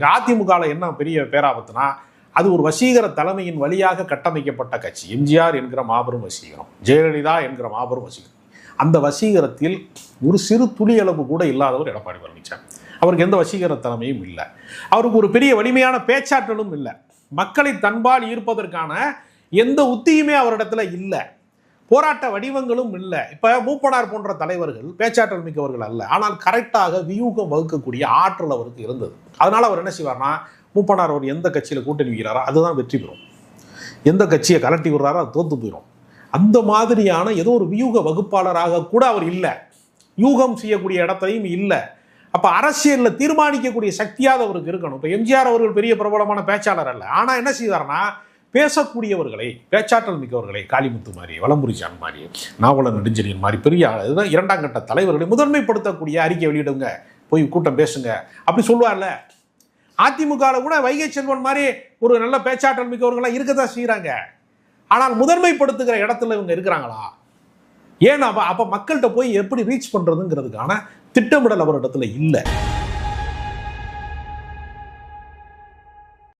அதிமுகவில் என்ன பெரிய பேராபத்துனா அது ஒரு வசீகர தலைமையின் வழியாக கட்டமைக்கப்பட்ட கட்சி. எம்ஜிஆர் என்கிற மாபெரும் வசீகரம் ஜெயலலிதா என்கிற மாபெரும் வசீகரம். அந்த வசீகரத்தில் ஒரு சிறு துளி அளவு கூட இல்லாதவர் எடப்பாடி பழனிசாமி அவருக்கு எந்த வசீகர தலைமையும் இல்லை. அவருக்கு ஒரு பெரிய வலிமையான பேச்சாற்றலும் இல்லை. மக்களை தன்பால் ஈர்ப்பதற்கான எந்த உத்தியுமே அவரிடத்துல இல்லை. போராட்ட வடிவங்களும் இல்லை. இப்போ மூப்பனார் போன்ற தலைவர்கள் பேச்சாற்றல் மிக்கவர்கள் அல்ல. ஆனால் கரெக்டாக வியூகம் வகுக்கக்கூடிய ஆற்றல் அவருக்கு இருந்தது. அதனால் அவர் என்ன செய்வார்னா மூப்பனார் அவர் எந்த கட்சியில் கூட்டணி வைக்கிறாரோ அதுதான் வெற்றி பெறும். எந்த கட்சியை கலட்டி விடுறாரோ அது தோத்து போயிடும் அந்த மாதிரியான ஏதோ ஒரு வியூக வகுப்பாளராக கூட அவர் இல்லை. யூகம் செய்யக்கூடிய இடத்தையும் இல்லை. அப்போ அரசியலில் தீர்மானிக்கக்கூடிய சக்தியாக அவருக்கு இருக்கணும். இப்போ எம்ஜிஆர் அவர்கள் பெரிய பிரபலமான பேச்சாளர் அல்ல. ஆனால் என்ன செய்தார்னா பேசக்கூடியவர்களை பேச்சாற்றல் மிக்கவர்களை காளிமுத்து மாதிரி வலம்புரிஜான் மாதிரி நாவல நெடுஞ்செழியன் மாதிரி பெரிய ஆள் இதுதான் இரண்டாம் கட்ட தலைவர்களை முதன்மைப்படுத்தக்கூடிய அறிக்கை வெளியிடுங்க. போய் கூட்டம் பேசுங்க. அப்படி சொல்லுவார்ல அதிமுகவில் கூட வைகை செல்வன் மாதிரி ஒரு நல்ல பேச்சாற்றல் மிக்கவர்களாக இருக்கதான் செய்கிறாங்க ஆனால் முதன்மைப்படுத்துகிற இடத்துல இவங்க இருக்கிறாங்களா? ஏன் அப்போ அப்போ மக்கள்கிட்ட போய் எப்படி ரீச் பண்ணுறதுங்கிறதுக்கான திட்டமிடல் அவரிடத்துல இல்லை.